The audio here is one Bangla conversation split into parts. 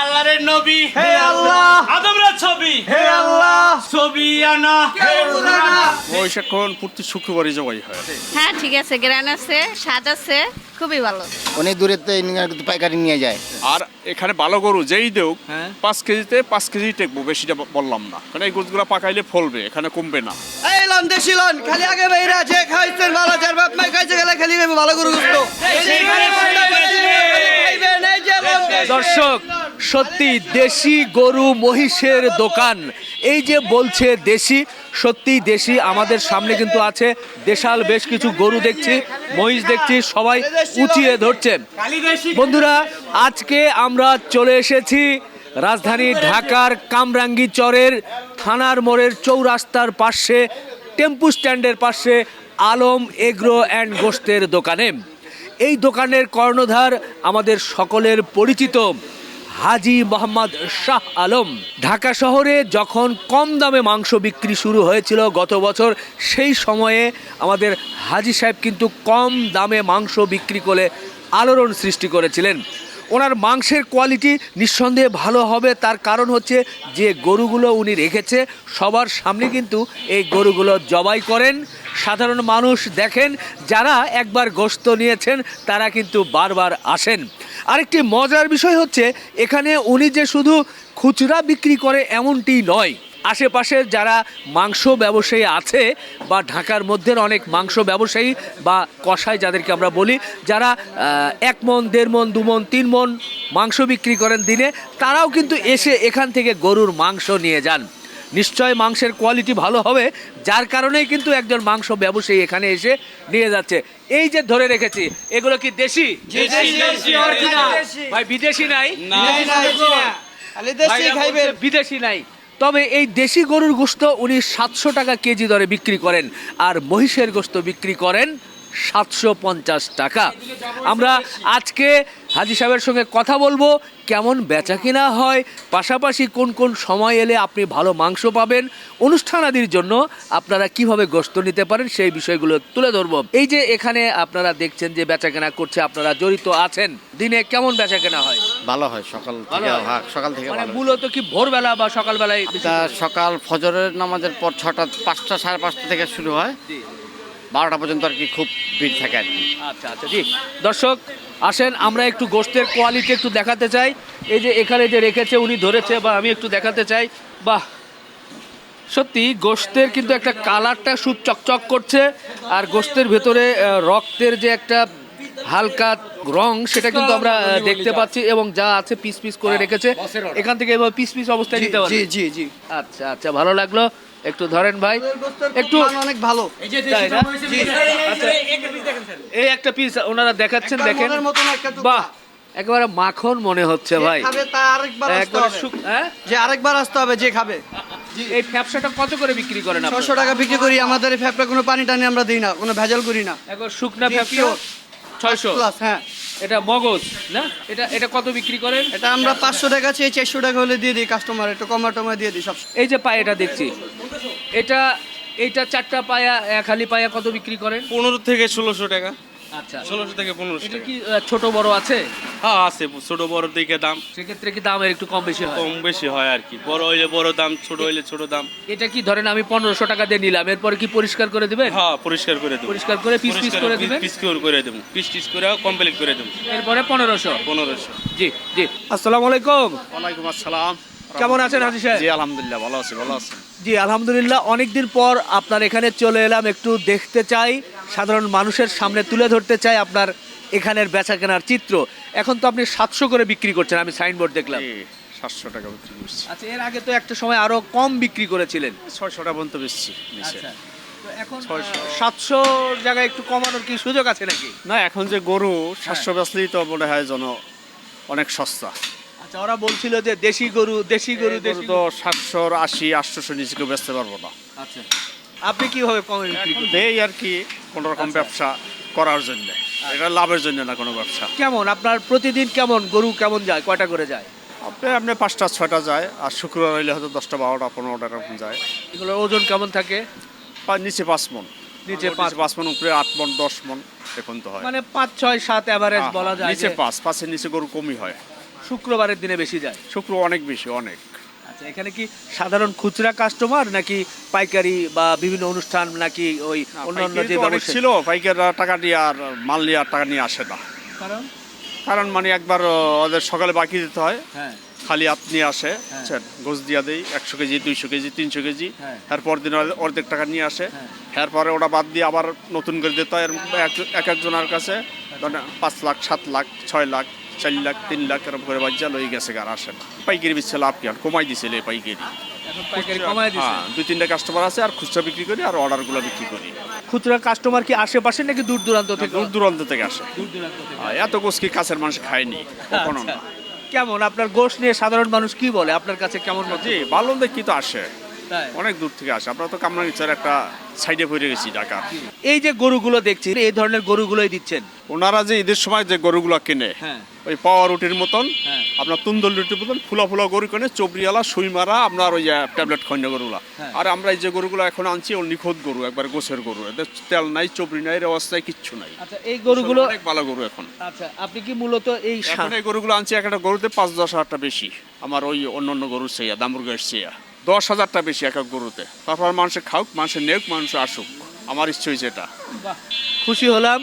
আল্লাহর নবী। হে আল্লাহ। আদমরা ছবি। হে আল্লাহ। ছবি আনা। প্রতি শুক্রবারই জবাই হয়। হ্যাঁ ঠিক আছে গ্রান আছে স্বাদ আছে খুবই ভালো। অনেক দূরে তো পাইকারি নিয়ে যায়। আর এখানে ভালো গরু যেই দেউক হ্যাঁ। পাঁচ কেজিতে পাঁচ কেজি টেকবো বেশিটা বললাম না। কারণ এই গরুগুলো পাকাইলে ফলবে এখানে কমবে না। এই লন দেশি লন খালি আগে বাইরা যে খাইছেন ভালো যার বাপ মাই খাইছে গেলে খালি ভালো গুsto দর্শক, সত্যি দেশি গরু মহিষের দোকান। এই যে বলছে দেশি, সত্যি দেশি আমাদের সামনে কিন্তু আছে। দেশাল বেশ কিছু গরু দেখছি, মহিষ দেখছি, সবাই উঁচিয়ে ধরছেন। বন্ধুরা, আজকে আমরা চলে এসেছি রাজধানী ঢাকার কামরাঙ্গি চরের থানার মোড়ের চৌরাস্তার পাশে, টেম্পু স্ট্যান্ডের পাশে আলম এগ্রো অ্যান্ড গোস্তের দোকানে। এই দোকানের কর্ণধার আমাদের সকলের পরিচিত হাজি মোহাম্মদ শাহ আলম। ঢাকা শহরে যখন কম দামে মাংস বিক্রি শুরু হয়েছিল গত বছর, সেই সময়ে আমাদের হাজি সাহেব কিন্তু কম দামে মাংস বিক্রি করে আলোড়ন সৃষ্টি করেছিলেন। ওনার মাংসের কোয়ালিটি নিঃসন্দেহে ভালো হবে। তার কারণ হচ্ছে যে গরুগুলো উনি রেখেছে, সবার সামনে কিন্তু এই গরুগুলো জবাই করেন। সাধারণ মানুষ দেখেন, যারা একবার গোস্ত নিয়েছেন, তারা কিন্তু বারবার আসেন। আরেকটি মজার বিষয় হচ্ছে, এখানে উনি যে শুধু খুচরা বিক্রি করে এমনটি নয় আশেপাশের যারা মাংস ব্যবসায়ী আছে বা ঢাকার মধ্যে অনেক মাংস ব্যবসায়ী বা কষাই যাদেরকে আমরা বলি যারা এক মন দেড় মন দু মন তিন মন মাংস বিক্রি করেন দিনে তারাও কিন্তু এসে এখান থেকে গরুর মাংস নিয়ে যান। নিশ্চয় মাংসের কোয়ালিটি ভালো হবে যার কারণেই কিন্তু একজন মাংস ব্যবসায়ী এখানে এসে নিয়ে যাচ্ছে। এই যে ধরে রেখেছি এগুলো কি দেশি? ভাই বিদেশি নাই? বিদেশি নাই। তবে এই দেশি গরুর গোস্ত উনি সাতশো টাকা কেজি দরে বিক্রি করেন আর মহিষের গোস্ত বিক্রি করেন সাতশো পঞ্চাশ টাকা। আমরা আজকে হাজি সাহেবের সঙ্গে কথা বলব কেমন বেচা কিনা হয় পাশাপাশি কোন কোন সময় এলে আপনি ভালো মাংস পাবেন অনুষ্ঠানাদির জন্য আপনারা কীভাবে গোস্ত নিতে পারেন সেই বিষয়গুলো তুলে ধরবো। এই যে এখানে আপনারা দেখছেন যে বেচা কেনা করছে আপনারা জড়িত আছেন দিনে কেমন বেচা কেনা হয়? ভালো হয় সকাল থেকে হ্যাঁ, সকাল থেকে মানে ভালো। মূলত কি ভোরবেলা বা সকালবেলায় বেশি তা সকাল ফজরের নামাজের পর ছটা পাঁচটা সাড়ে পাঁচটা থেকে শুরু হয়। জি। বারোটা পর্যন্ত আর কি খুব ভিড় থাকে আর কি। আচ্ছা আচ্ছা জি। দর্শক আসেন আমরা একটু গোস্তের কোয়ালিটি একটু দেখাতে চাই। এই যে এখানে যে রেখেছে উনি ধরেছে বা আমি একটু দেখাতে চাই। বাহ! সত্যি গোস্তের কিন্তু একটা কালারটা খুব চকচক করছে আর গোস্তের ভেতরে রক্তের যে একটা হালকা রং সেটা কিন্তু আমরা দেখতে পাচ্ছি এবং যা আছে পিস পিস করে রেখেছে। এখান থেকে এবার পিস পিস অবস্থায় নিতে পারবে। জি জি জি। আচ্ছা আচ্ছা ভালো লাগল। একটু ধরেন ভাই। একটু অনেক ভালো। না? আচ্ছা, এই একটা পিস ওনারা দেখাচ্ছেন দেখেন। মতন বাহ একেবারে মাখন মনে হচ্ছে ভাই। খাবে তা আরেকবার আসতে হবে। হ্যাঁ? যে আরেকবার আসতে হবে যে খাবে। এই ফ্যাপসাটা কত করে বিক্রি করেন ছশো টাকা বিক্রি করি আমাদের এই ফ্যাপটা কোনো পানি টানি আমরা দিই না কোনো ভেজাল করি না। একবার শুকনা জি, ফ্যাপসা ছয়শো। প্লাস হ্যাঁ। এটা মগজ না? এটা এটা কত বিক্রি করেন? এটা আমরা পাঁচশো টাকা চেয়ে চারশো টাকা হলে দিয়ে দিই কাস্টমার একটু কমা টমা দিয়ে দিই সব। এই যে পায়ে এটা দেখছি এটা এইটা চারটা পায়া এক খালি পায়া কত বিক্রি করেন? পনেরো থেকে ষোলোশো টাকা। আচ্ছা। ষোলোশো থেকে পনেরোশো এটা কি আহ, ছোট বড় আছে? হ্যাঁ আছে। ছোট বড় দিকে দাম। সেক্ষেত্রে কি দামের একটু কম বেশি হয়? কম বেশি হয় আর কি। বড় হইলে বড় দাম ছোট হইলে ছোট দাম। এটা কি ধরেন আমি পনেরোশো টাকা দিয়ে নিলাম এরপরে কি পরিষ্কার করে দিবেন? হ্যাঁ পরিষ্কার করে দেবো। পরিষ্কার করে পিস পিস করে দিবেন? পিস করে দেবো। পিস টিস করে কমপ্লিট করে দেবো। এরপরে পনেরোশো। পনেরোশো। জি জি। আসসালামু আলাইকুম। ওয়ালাইকুম আসসালাম। কেমন আছেন হাজি সাহেব? জি আলহামদুলিল্লাহ ভালো আছি ভালো আছি। জি আলহামদুলিল্লাহ অনেকদিন পর আপনার এখানে চলে এলাম একটু দেখতে চাই। সাধারণ মানুষের সামনে তুলে ধরতে চাই আপনার এখানের বেচা কেনার চিত্র। এখন তো আপনি সাতশো করে বিক্রি করছেন আমি সাইনবোর্ড দেখলাম। সাতশো টাকা বিক্রি করছি। আচ্ছা এর আগে তো একটা সময় আরও কম বিক্রি করেছিলেন। ছয়শো টাকা পর্যন্ত বেচছি নিচে। আচ্ছা এখন সাতশো জায়গায় একটু কমানোর কি সুযোগ আছে নাকি? না এখন যে গরু সাতশো বেচলেই তো মনে হয় যেন অনেক সস্তা। আচ্ছা ওরা বলছিল যে দেশি গরু দেশি গরু দেশি তো সাতশো আশি আটশোশো নিচে কেউ বেচতে পারব না। আচ্ছা। আপনি কীভাবে কমে বিক্রি এখন করেন দেই আর কি কোন রকম ব্যবসা করার জন্য। এটা লাভের জন্য না কোনো ব্যবসা। কেমন? আপনার প্রতিদিন কেমন গরু কেমন যায়? কয়টা করে যায়? আপনি আপনি পাঁচটা ছয়টা যায় আর শুক্রবার হইলে হয়তো দশটা বারোটা পনেরোটা এরকম যায়। এগুলোর ওজন কেমন থাকে? নিচে পাঁচ মন। নিচে নিচে পাঁচ পাঁচ মন উপরে আট মন দশ মন এখন তো হয়। মানে পাঁচ ছয় সাত অ্যাভারেজ হ্যাঁ, বলা যায় নিচে পাঁচ পাঁচের নিচে গরু কমই হয়। শুক্রবারের দিনে বেশি যায়? শুক্র অনেক বেশি অনেক। আচ্ছা এখানে কি সাধারণ খুচরা কাস্টমার নাকি পাইকারি বা বিভিন্ন অনুষ্ঠান নাকি ওই অন্যান্য যে ব্যবসা ছিল পাইকাররা টাকা দিয়ে আর মাল নিয়ে আর টাকা নিয়ে আসে না। কারণ? কারণ মানে একবার ওদের সকালে বাকি দিতে হয়। হ্যাঁ। খালি আপনি আসে বুঝছেন গোছ দিয়া দেই একশো কেজি দুইশো কেজি তিনশো কেজি। হ্যাঁ। এরপর দিন অর্ধেক টাকা নিয়ে আসে। এরপরে ওটা বাদ দিয়ে আবার নতুন করে দিতে হয়। এক- এক একজনের কাছে ধরেন পাঁচ লাখ সাত লাখ ছয় লাখ চার লাখ তিন লাখ এরকম করে বাজ্যা লই গেছে আর আসে না পাইকারি বিচ্ছে লাভ কি? আর কমাই দিছিল এই পাইকারি। হ্যাঁ দুই তিনটা কাস্টমার আছে আর খুচরা বিক্রি করি আর অর্ডারগুলো বিক্রি করি। খুচরা কাস্টমার কি আশেপাশে নাকি দূর দূরান্ত থেকে? দূর দূরান্ত থেকে আসে। আর এত গোস কি কাছের মানুষ খায়নি কখনো না। কেমন? আপনার গোশ নিয়ে সাধারণ মানুষ কি বলে? আপনার কাছে কেমন জি ভালো দেখি তো আসে? অনেক দূর থেকে আসে। আমরা তো কামরাঙ্গিচার একটা সাইডে পড়ে গেছি ঢাকা। এই যে গরুগুলো দেখছি এই ধরনের গরুগুলোই দিচ্ছেন? ওনারা যে ঈদের সময় যে গরুগুলো কিনে হ্যাঁ। ওই পাওয়া রুটির মতন হ্যাঁ। আপনার তুন্দল রুটির মতন ফুলা ফুলা গরু কিনে চবরিওয়ালা সুই মারা আপনার ওই ট্যাবলেট খৈন্য গরুগুলা। হ্যাঁ। আর আমরা এই যে গরুগুলো এখন আনছি ও নিখোঁজ গরু একবার গোছের গরু। এদের তেল নাই চবরি নাই অবস্থায় কিচ্ছু নাই। আচ্ছা এই গরুগুলো অনেক ভালো গরু এখন। আচ্ছা আপনি কি মূলত এই এখন এই গরুগুলো আনছি একটা গরুতে পাঁচ দশ হাজারটা বেশি। আমার ওই অন্য অন্য গরুর চেয়ে দামুরগাঁয়ের চেয়ে। দশ হাজারটা বেশি এক এক গরুতে। তারপর মানুষে খাওক মানুষের নেক মানুষ আসুক। আমার ইচ্ছে হয়েছে এটা খুশি হলাম।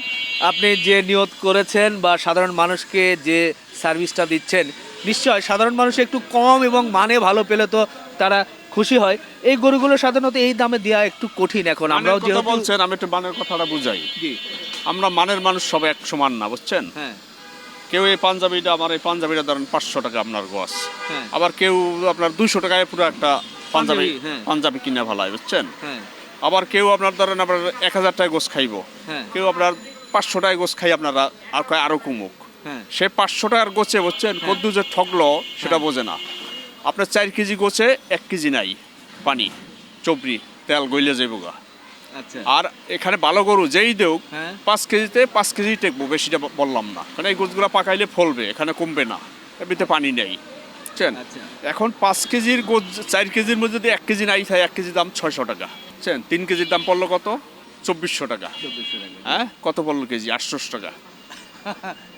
আপনি যে নিয়ত করেছেন বা সাধারণ মানুষকে যে সার্ভিসটা দিচ্ছেন নিশ্চয় সাধারণ মানুষ একটু কম এবং মানে ভালো পেলে তো তারা খুশি হয়। এই গরুগুলো সাধারণত এই দামে দেওয়া একটু কঠিন এখন। আমরাও যেহেতু বলছেন আমি একটু মানের কথাটা বুঝাই। আমরা মানের মানুষ সব এক সমান না বুঝছেন? হ্যাঁ। কেউ এই পাঞ্জাবিটা আমার এই পাঞ্জাবিটা ধরেন পাঁচশো টাকা আপনার গোয়াস হ্যাঁ। আবার কেউ আপনার দুশো টাকায় পুরো একটা পাঞ্জাবি পাঞ্জাবি, হ্যাঁ। কিনে ফেলায় বুঝছেন? হ্যাঁ। আবার কেউ আপনার ধরেন আপনার এক হাজার টাকায় গোস খাইবো। কেউ আপনার পাঁচশো টাকায় গোস খাই আপনারা আর কয় আরও কুমুক। সে পাঁচশো টাকার গোছে বুঝছেন? কদ্দু যে ঠকলো সেটা বোঝে না। আপনার চার কেজি গোছে এক কেজি নাই। পানি চবরি তেল গইলে যাইব গা। আর এখানে ভালো গরু যেই দেউক হ্যাঁ। পাঁচ কেজিতে পাঁচ কেজি টেকবো বেশিটা বললাম না। কারণ এই গোছগুলো পাকাইলে ফলবে এখানে কমবে না। এমনিতে পানি নেই। বুঝছেন? আচ্ছা। এখন পাঁচ কেজির গোজ চার কেজির মধ্যে যদি এক কেজি নাই থাকে এক কেজির দাম ছয়শো টাকা। বুঝছেন? তিন কেজির দাম পড়ল কত? চব্বিশশো টাকা। হ্যাঁ? কত পড়ল কেজি? আটশোশো টাকা।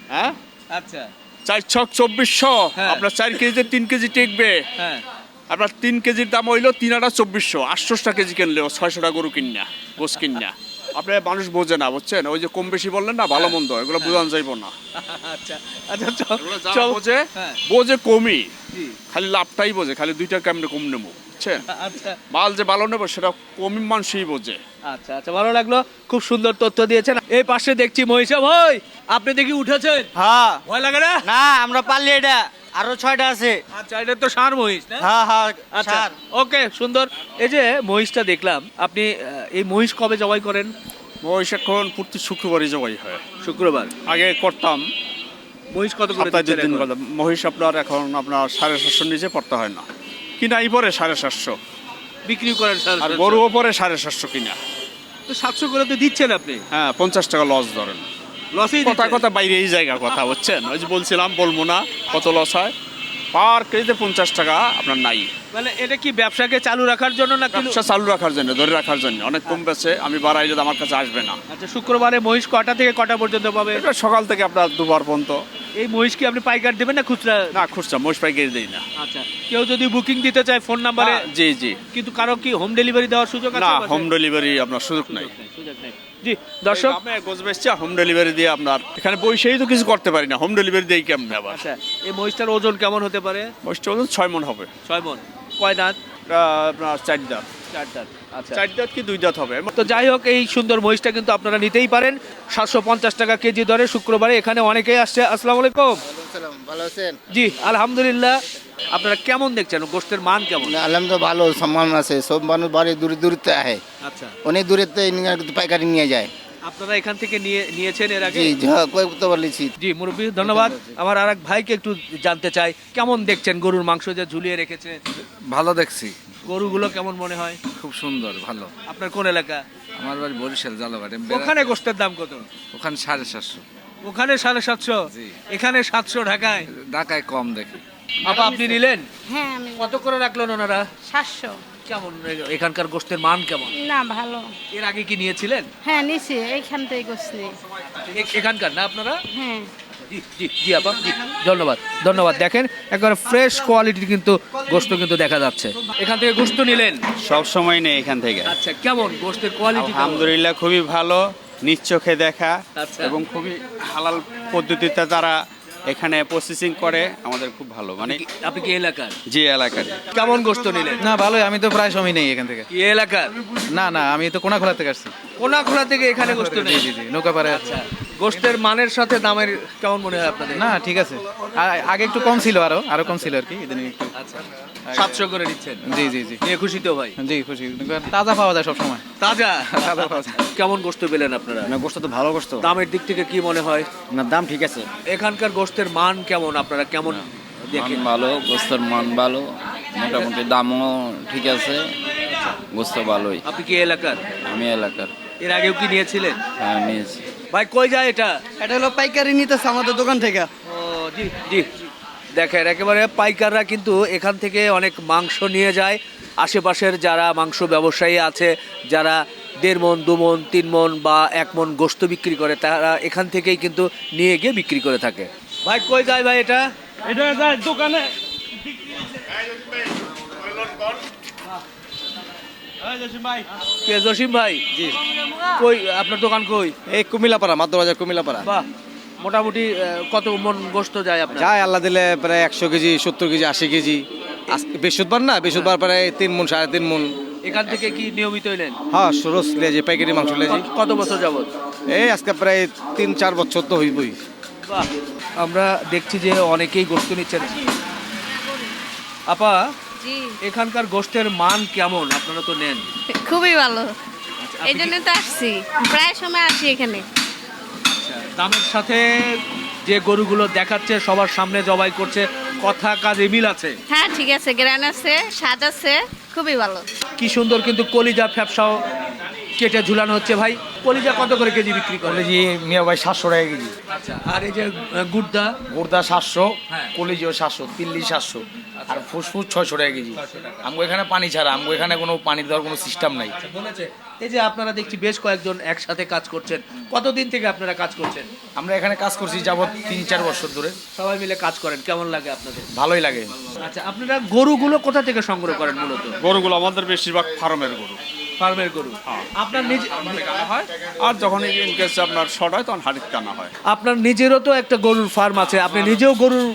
হ্যাঁ? আচ্ছা। চার ছক চব্বিশশো। হ্যাঁ। আপনার চার কেজিতে তিন কেজি টেকবে। হ্যাঁ। আপনার তিন কেজির দাম হইল তিন আটা চব্বিশশো। আটশোশো কেজি কিনলেও ছয়শো টাকা গরু কিনা গোস কিনা আপনার মানুষ বোঝে না বুঝছেন? ওই যে কম বেশি বললেন না ভালো মন্দ এগুলো বোঝান যাইব না। আচ্ছা আচ্ছা বোঝে হ্যাঁ। বোঝে কমই। খালি লাভটাই বোঝে খালি দুইটা কেমনে কম নেব বুঝছেন? আচ্ছা। মাল যে ভালো নেব সেটা কমই মানুষই বোঝে। আচ্ছা আচ্ছা ভালো লাগল খুব সুন্দর তথ্য দিয়েছেন। এই পাশে দেখছি মহিষা ভাই আপনি দেখি উঠেছেন? হ্যাঁ। ভয় লাগে না? না আমরা পারলি এটা। আরও ছয়টা আছে। আচ্ছা এটা তো ষাঁড় মহিষ না? হ্যাঁ হ্যাঁ আচ্ছা ওকে সুন্দর। এই যে মহিষটা দেখলাম আপনি আহ, এই মহিষ কবে জবাই করেন? মহিষ এখন প্রতি শুক্রবারই জবাই হয়। শুক্রবার? আগে করতাম। মহিষ কত করে সপ্তাহে দিচ্ছেন এখন? মহিষ আপনার এখন আপনার সাড়ে সাতশোর নিচে পড়তে হয় না। কিনাই পরে সাড়ে সাতশো। বিক্রি করেন সাড়ে আর সাতশো। গরুও পরে সাড়ে সাতশো কিনা। তো সাতশো করে তো দিচ্ছেন আপনি? হ্যাঁ পঞ্চাশ টাকা লস ধরেন। কথা কথা বাইরে এই জায়গা কথা বুঝছেন? ওই যে বলছিলাম বলব না কত লস হয়? পার কেজিতে পঞ্চাশ টাকা আপনার নাই। মানে এটা কি ব্যবসাকে চালু রাখার জন্য না ব্যবসা চালু রাখার জন্য ধরে রাখার জন্য। অনেক কম বেছে আমি বাড়াইলে আমার কাছে আসবে না। আচ্ছা শুক্রবারে মহিষ কটা থেকে কটা পর্যন্ত পাবে? এটা সকাল থেকে আপনার দুবার পর্যন্ত। এই মহিষ কি আপনি পাইকার দেবেন না খুচরা? না খুচরা মহিষ পাইকারি দিই না। আচ্ছা কেউ যদি বুকিং দিতে চায় ফোন নাম্বারে জি জি। কিন্তু কারও কি হোম ডেলিভারি দেওয়ার সুযোগ আছে না হোম ডেলিভারি আপনার সুযোগ নাই সুযোগ নেই। জি দর্শক। আমি গোছ বেচছি হোম ডেলিভারি দিয়ে আপনার। এখানে বসেই তো কিছু করতে পারি না হোম ডেলিভারি দিয়ে কেমন আবার? আচ্ছা এই মহিষটার ওজন কেমন হতে পারে? মহিষটার ওজন ছয় মন হবে। ছয় মন কয় দাঁত? আপনার চার দাঁত। চার দাঁত আচ্ছা। চার দাঁত কি দুই দাঁত হবে? তো যাই হোক এই সুন্দর মহিষটা কিন্তু আপনারা নিতেই পারেন। সাতশো পঞ্চাশ টাকা কেজি দরে শুক্রবারে এখানে অনেকেই আসছে। আসসালামু আলাইকুম। ভালো আছেন? জি আলহামদুলিল্লাহ। আপনারা কেমন দেখছেন? গোষ্ঠের মান কেমন? আলহামদুলিল্লাহ ভালো সম্মান আছে। সব মানুষ বাড়ি দূরে দূরত্বে আহে। আচ্ছা। অনেক দূরেতে পাইকারি নিয়ে যায়। আপনারা এখান থেকে নিয়ে নিয়েছেন এর আগে? জি হ্যাঁ জি মুরব্বী ধন্যবাদ। আমার আর এক ভাইকে একটু জানতে চাই। কেমন দেখছেন গরুর মাংস যে ঝুলিয়ে রেখেছে? ভালো দেখছি। গরুগুলো কেমন মনে হয়? খুব সুন্দর ভালো। আপনার কোন এলাকা? আমার বাড়ি বরিশাল জালাবাড়ি ওখানে গোষ্ঠের দাম কত? ওখানে সাড়ে সাতশো। ওখানে সাড়ে সাতশো? এখানে সাতশো ঢাকায়? ঢাকায় কম দেখি। আপা আপনি নিলেন? হ্যাঁ আমি কত করে রাখলেন ওনারা? সাতশো। কেমন? এখানকার গোষ্ঠের মান কেমন? না ভালো। এর আগে কি নিয়েছিলেন? হ্যাঁ নিছি এইখান থেকে গোছ এখানকার না আপনারা? হ্যাঁ। জি জি জি আপা জি ধন্যবাদ ধন্যবাদ। দেখেন একবার ফ্রেশ কোয়ালিটির কিন্তু গোস্ত কিন্তু দেখা যাচ্ছে। এখান থেকে গোস্ত নিলেন? সব সময় নেই এখান থেকে। আচ্ছা কেমন গোস্তের কোয়ালিটি আলহামদুলিল্লাহ খুবই ভালো নিজ চোখে দেখা। আচ্ছা। এবং খুবই হালাল পদ্ধতিতে তারা এখানে প্রসেসিং করে আমাদের খুব ভালো। মানে আপনি কি এলাকার? যে এলাকার। কেমন গোস্ত নিলেন? না ভালোই আমি তো প্রায় সময় নেই এখান থেকে। কি এলাকার? না না আমি তো কোনাখোলা থেকে আসছি। কোনাখোলা থেকে এখানে গোস্ত নেই জি জি নৌকা পারে আচ্ছা। গোস্তের মানের সাথে দামের কেমন মনে হয় আপনাদের? না ঠিক আছে। আগে একটু কম ছিল আরও আরও কম ছিল আর কি ইদানিং একটু। আচ্ছা সাতশো করে দিচ্ছেন জি জি জি। নিয়ে খুশি তো ভাই। জি খুশি। তাজা পাওয়া যায় সব সময় তাজা? তাজা পাওয়া যায়। কেমন গোস্ত পেলেন আপনারা? না গোস্ত তো ভালো গোস্ত। দামের দিক থেকে কি মনে হয়? না দাম ঠিক আছে। এখানকার গোস্তের মান কেমন? আপনারা কেমন দেখেন? ভালো গোস্তের মান ভালো মোটামুটি দামও ঠিক আছে গোস্ত ভালোই। আপনি কি এলাকার? আমি এলাকার। এর আগেও কি নিয়েছিলেন? হ্যাঁ নিয়েছি। ভাই কই যায় এটা? এটা হলো পাইকারি নিতেছে আমাদের দোকান থেকে। ও জি জি। দেখেন একেবারে পাইকাররা কিন্তু এখান থেকে অনেক মাংস নিয়ে যায়। আশেপাশের যারা মাংস ব্যবসায়ী আছে যারা দেড় মন দু মন তিন মন বা এক মন গোস্ত বিক্রি করে তারা এখান থেকেই কিন্তু নিয়ে গিয়ে বিক্রি করে থাকে। ভাই কই যায় ভাই এটা? এটা দোকানে। কে জসিম ভাই? জি। কই আপনার দোকান কই? এই কুমিল্লাপাড়া মাদ্রবাজার কুমিল্লাপাড়া। বাহ মোটামুটি কত মন গোস্ত যায় আপনার? যায় আল্লাহ দিলে প্রায় একশো কেজি সত্তর কেজি আশি কেজি। বৃহস্পতিবার না? বৃহস্পতিবার প্রায় তিন মন সাড়ে তিন মন। এখান থেকে কি নিয়মিত নেন? হ্যাঁ সরস লেজি পাইকারি মাংস লেজি কত- বছর যাবত এই আজকে প্রায় তিন চার বছর তো হইবই। বাহ। আমরা দেখছি যে অনেকেই গোস্ত নিচ্ছেন। আপা জি। এখানকার গোষ্ঠের মান কেমন? আপনারা তো নেন। খুবই ভালো। এই জন্য তো আসছি। প্রায় সময় আসি এখানে। দামের সাথে যে গরুগুলো দেখাচ্ছে সবার সামনে জবাই করছে কথা কাজে মিল আছে? হ্যাঁ ঠিক আছে। গ্রান আছে স্বাদ আছে খুবই ভালো। কি সুন্দর কিন্তু কলিজা ফ্যাপসাও কেটে ঝুলানো হচ্ছে ভাই। কলিজা কত করে কেজি বিক্রি করে কলেজি মিয়া ভাই সাতশো টাকা কেজি। আচ্ছা আর এই যে গুড়দা? গোর্দা সাতশো হ্যাঁ। কলেজিও সাতশো তিল্লি সাতশো আর ফুসফুস ছয়শো টাকা কেজি। আমগো এখানে পানি ছাড়া আমগো এখানে কোনো পানি দেওয়ার কোনো সিস্টেম নাই। বলেছে এই যে আপনারা দেখছি বেশ কয়েকজন একসাথে কাজ করছেন। কতদিন থেকে আপনারা কাজ করছেন? আমরা এখানে কাজ করছি যাবত তিন চার বছর ধরে। সবাই মিলে কাজ করেন কেমন লাগে আপনাদের? ভালোই লাগে। আচ্ছা আপনারা গরুগুলো কোথা থেকে সংগ্রহ করেন মূলত? গরুগুলো আমাদের বেশিরভাগ ফার্মের গরু। ফার্মের গরু আপনার নিজ কানা হয়? আর যখন ইন কেস আপনার শর্ট হয় তখন হাড়িত কানা হয়? আপনার নিজেরও তো একটা গরুর ফার্ম আছে আপনি নিজেও গরুর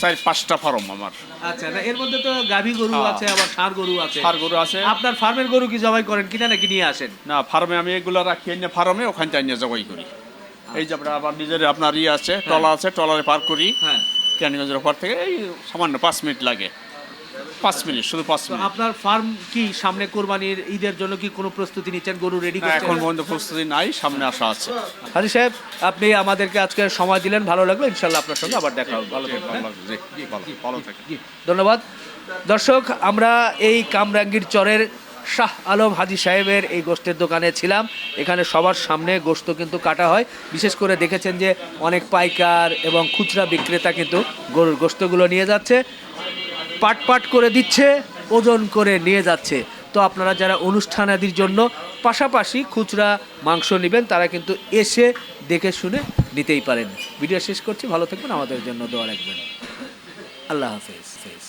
চার পাঁচটা ফার্ম আমার। আচ্ছা না এর মধ্যে তো গাভী গরু হ্যাঁ। আছে আবার ষাঁড় গরু আছে। ষাঁড় গরু আছে। আপনার ফার্মের গরু কি জবাই করেন কিনা নাকি নিয়ে আসেন? না ফার্মে আমি এগুলো রাখি এনে ফার্মে ওখান থেকে নিয়ে জবাই করি। এই যে আপনার আবার নিজের আপনার ইয়ে আছে টলা আছে টলারে পার করি। হ্যাঁ। কেরানীগঞ্জের ওপর থেকে এই সামান্য পাঁচ মিনিট লাগে। পাঁচ মিনিট শুধু পাঁচ মিনিট। আপনার ফার্ম কি সামনে কোরবানির ঈদের জন্য কি কোনো প্রস্তুতি নিচ্ছেন? গরু রেডি করছেন? এখন পর্যন্ত প্রস্তুতি নাই সামনে আসা আছে। হাজি সাহেব আপনি আমাদেরকে আজকে সময় দিলেন ভালো লাগল। ইনশাল্লাহ আপনার সঙ্গে আবার দেখা হবে। ভালো থাকবেন। ভালো ধন্যবাদ। দর্শক আমরা এই কামরাঙ্গীর চরের শাহ আলম হাজি সাহেবের এই গোস্তের দোকানে ছিলাম। এখানে সবার সামনে গোস্ত কিন্তু কাটা হয়। বিশেষ করে দেখেছেন যে অনেক পাইকার এবং খুচরা বিক্রেতা কিন্তু গরুর গোস্তগুলো নিয়ে যাচ্ছে। পাট পাট করে দিচ্ছে, ওজন করে নিয়ে যাচ্ছে। তো আপনারা যারা অনুষ্ঠান আদির জন্য পাশাপাশি খুচরা মাংস নেবেন, তারা কিন্তু এসে দেখে শুনে নিতেই পারেন। ভিডিও শেষ করছি, ভালো থাকবেন, আমাদের জন্য দোয়া রাখবেন। আল্লাহ হাফেজ।